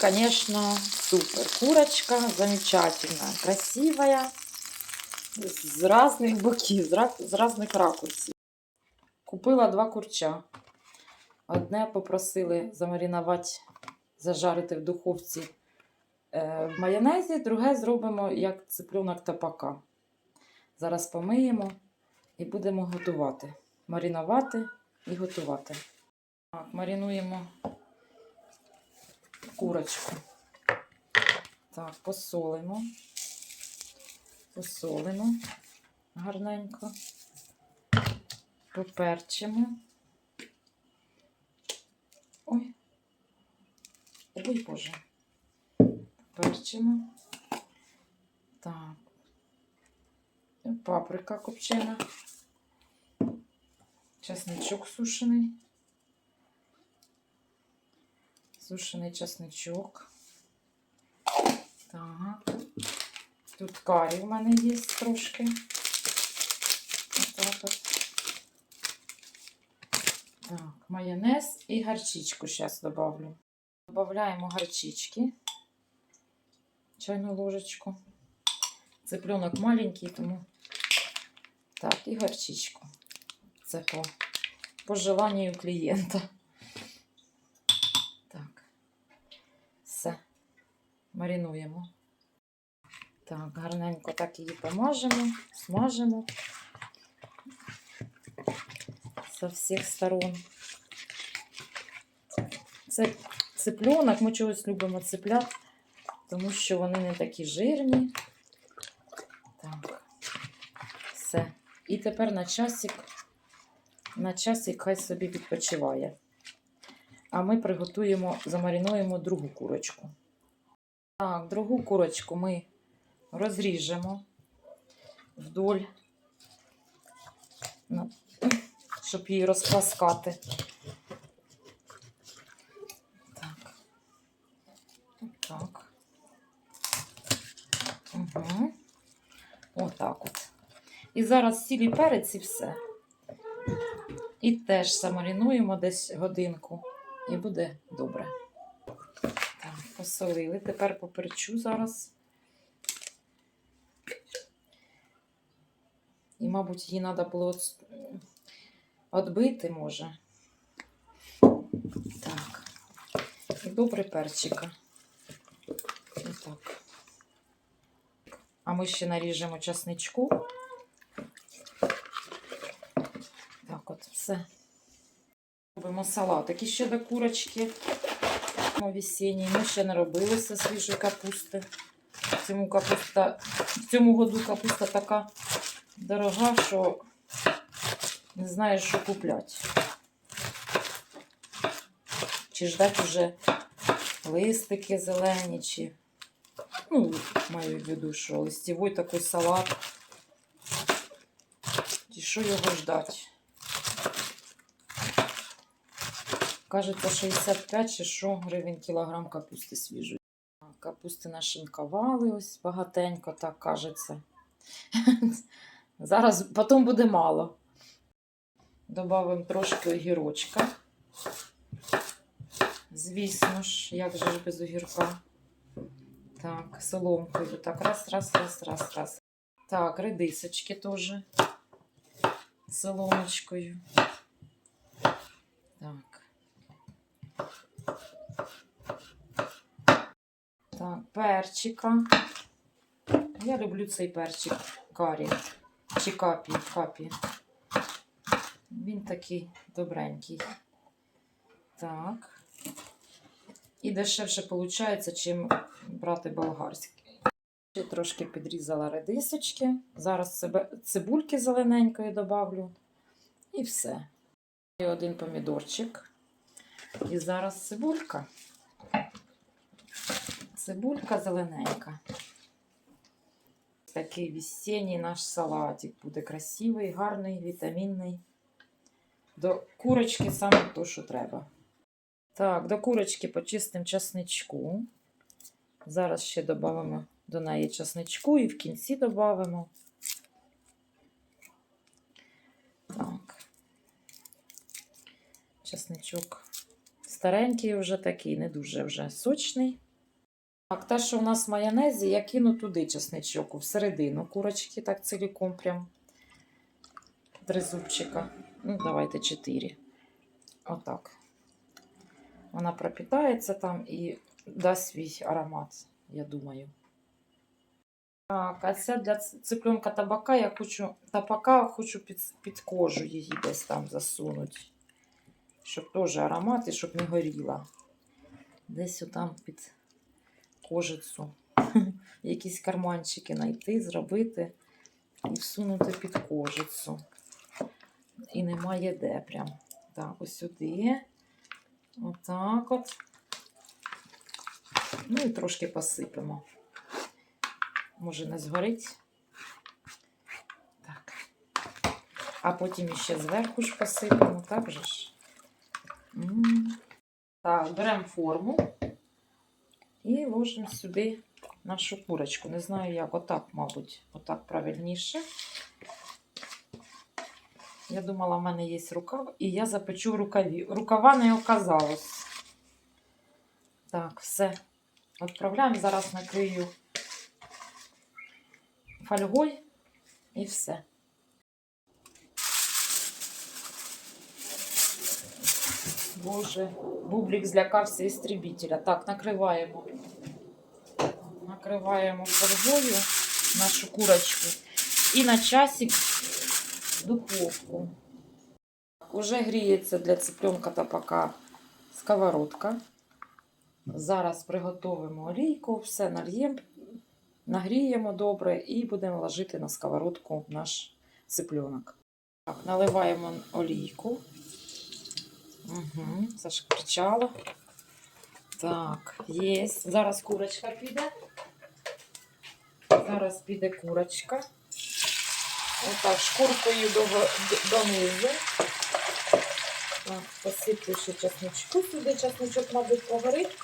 Конечно, супер. Курочка замечательная, красивая, з разных боків, з ра- з разных ракурсів. Купила два курча. Одне попросили замаринувати, зажарити в духовці е, в майонезі, друге зробимо як цыпленок тапака. Зараз помиємо і будемо готувати. Маринувати і готувати. Так, маринуємо курочку. Так, посолимо. Посолимо гарненько. Поперчимо. Ой. Ой, Боже. Поперчимо. Так. Паприка копчена. Чесничок сушений. Сушений чесничок. Так. Тут карі в мене є трошки. Отак от. Так, майонез і гарчичку зараз добавлю. Добавляємо гарчички. Чайну ложечку. Цыпленок маленький, тому так, і гарчичку. Це по, по желанню клієнта. Так. Все. Маринуємо. Так, гарненько так її помажемо, смажемо з всіх сторон. Це цыпленок, ми чогось любимо цыплят, тому що вони не такі жирні. Так, все. І тепер на часик, на часик хай собі відпочиває. А ми приготуємо, замаринуємо другу курочку. Так, другу курочку ми розріжемо вдоль, ну, щоб її розпласкати. Так. Так. Угу. Отак от. І зараз сілі перець і все. І теж замаринуємо десь годинку. І буде добре. Посолили. Тепер поперчу зараз. І, мабуть, її треба було відбити, може. Так. І добре перчика. Отак. А ми ще наріжемо часничку. Так, от все. Робимо салатик і ще до курочки. Весенній. Ми ще не робили зі свіжої капусти. В цьому, капуста, в цьому году капуста така дорога, що не знаю, що купляти. Чи ждать уже листики зелені, чи. Ну, маю в виду, що листівий такий салат. Чи що його ждать? Кажеться, 65 чи що гривень кілограм капусти свіжої. Капусти нашинкували ось багатенько, так кажеться. Зараз потім буде мало. Добавимо трошки огірочка. Звісно ж, як же ж без огірка. Так, соломкою. Так, раз, раз, раз, раз, раз. Так, редисочки теж. Соломочкою. Так. Так, перчика. Я люблю цей перчик карі. Чи капі, капі. Він такий добренький. Так. І дешевше виходить, чим брати болгарський. Ще трошки підрізала редисочки. Зараз цибульки зелененької добавлю. І все. І один помідорчик. І зараз цибулька. Цибулька зелененька. Такий весенній наш салатик буде красивий, гарний, вітамінний. До курочки саме то, що треба. Так, до курочки почистимо часничку. Зараз ще додамо до неї часничку і в кінці додамо. Так. Часничок старенький вже такий, не дуже вже сочний. Так, те, що у нас в майонезі, я кину туди чесничок, всередину курочки, так ціліком прям. Три зубчика. Ну, давайте чотири. Отак. Вона пропитається там і дасть свій аромат, я думаю. Так, а це для ц- цыпленка табака я хочу табака хочу під, під кожу її десь там засунути. Щоб теж аромат і щоб не горіла. Десь отам під кожицю. Якісь карманчики знайти, зробити і всунути під кожицю. І немає де прям. Так, ось сюди. Отак от. Ну і трошки посипемо. Може не згорить. Так. А потім іще зверху ж посипемо, так же ж. Так, беремо форму і ложимо сюди нашу курочку. Не знаю як, отак, мабуть, отак правильніше. Я думала, в мене є рукав, і я запечу рукаві. Рукава не оказалось. Так, все. Відправляємо. Зараз накрию фольгою і все. Боже, бублик злякався істребителя. Так, накриваємо. Накриваємо фольгою нашу курочку. І на часик духовку. Уже гріється для цыпленка тапака сковородка. Зараз приготуємо олійку, все нальємо, нагріємо добре і будемо ложити на сковородку наш цыпленок. Так, наливаємо олійку. Угу, зашкварчало. Так, є. Зараз курочка піде. Зараз піде курочка. Отак, шкуркою до, донизу. Так, посиплю ще чесничку сюди. Чесничок, мабуть, погорить,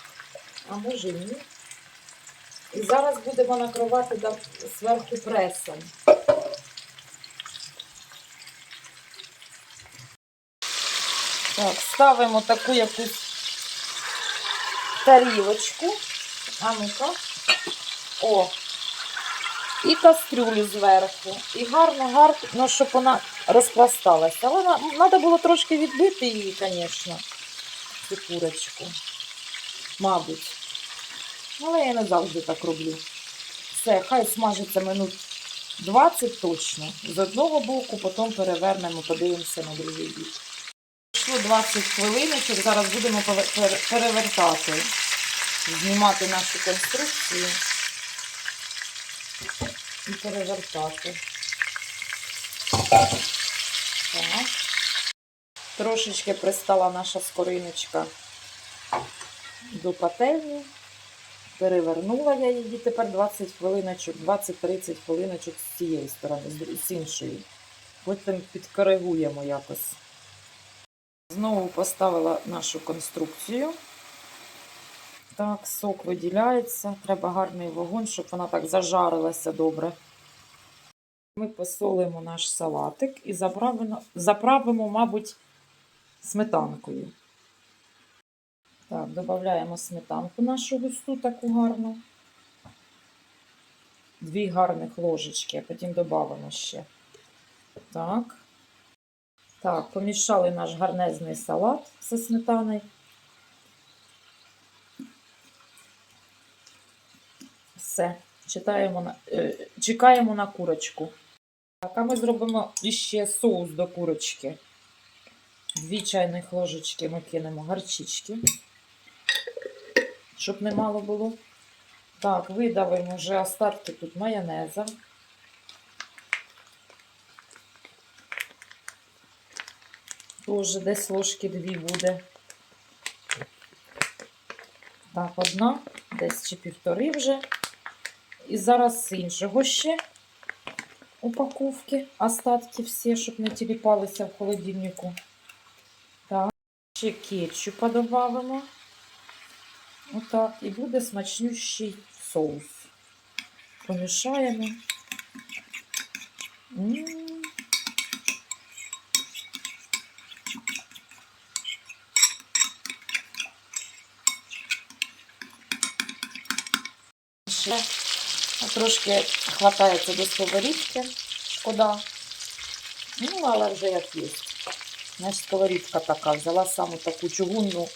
а може ні. І зараз будемо накривати до, зверху пресом. Так, ставимо таку якусь тарілочку. А ну-ка. О. І кастрюлю зверху. І гарно, гарно, ну, щоб вона розпласталася. Але треба було трошки відбити її, звісно, цю курочку. Мабуть. Але я не завжди так роблю. Все, хай смажиться минут 20 точно. З одного боку, потім перевернемо, подивимося на другий бік. Пройшло 20 хвилиночок, зараз будемо перевертати, знімати нашу конструкцію і перевертати. Так. Трошечки пристала наша скориночка до пательні. Перевернула я її тепер 20 хвилиночок, 20-30 хвилиночок з цієї сторони, з- іншої. Потім підкоригуємо якось. Знову поставила нашу конструкцію. Так, сок виділяється. Треба гарний вогонь, щоб вона так зажарилася добре. Ми посолимо наш салатик і заправимо, заправимо мабуть, сметанкою. Так, додаємо сметанку нашу густу таку гарну. Дві гарних ложечки, а потім додамо ще. Так. Так, помішали наш гарнезний салат зі сметаною. Все, читаємо на, е, чекаємо на курочку. Так, а ми зробимо ще соус до курочки. Дві чайних ложечки ми кинемо гарчички, щоб не мало було. Так, видавимо вже остатки тут майонеза. Тоже десь ложки дві буде. Так, одна, десь чи півтори вже. І зараз з іншого ще упаковки, остатки всі, щоб не тіліпалися в холодильнику. Так, ще кетчупа додамо. Отак. І буде смачнющий соус. Помішаємо. М. ще трошки хватається до сковорідки, шкода. Ну, але вже як є. Знаєш, сковорідка така, взяла саму таку чугунну,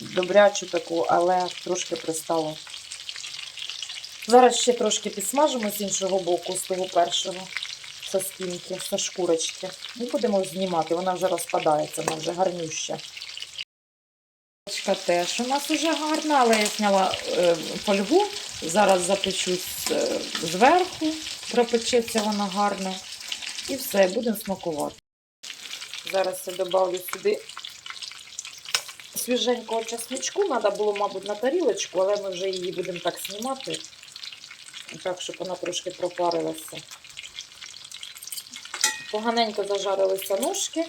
добрячу таку, але трошки пристало. Зараз ще трошки підсмажимо з іншого боку, з того першого, со стінки, со шкурочки. І будемо знімати, вона вже розпадається, вона вже гарнюща. Теж у нас вже гарна, але я зняла е, фольгу. Зараз запечу е, зверху, пропечеться вона гарно. І все, будемо смакувати. Зараз я додавлю сюди свіженького чесничку. Треба було, мабуть, на тарілочку, але ми вже її будемо так знімати, так, щоб вона трошки пропарилася. Поганенько зажарилися ножки,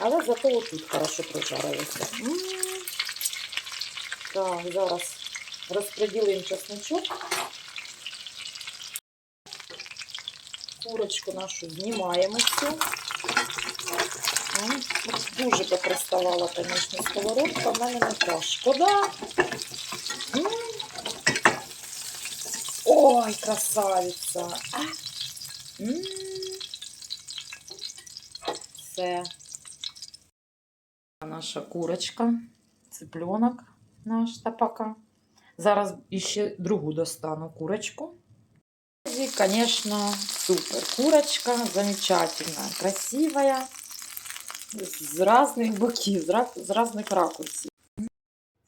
але зато отут хорошо прожарилися. Так, зараз розподілимо чесничок. Курочку нашу знімаємо всю. М, Дуже поприставала, звісно, сковородка. В мене не та шкода. М. Ой, красавиця. А. М. Все. Наша курочка, цыпленок наш тапака. Зараз іще другу достану курочку. И, конечно, супер. Курочка замечательная, красивая, з разных боків, з, різних ракурсів.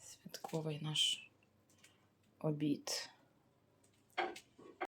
Святковий наш обід.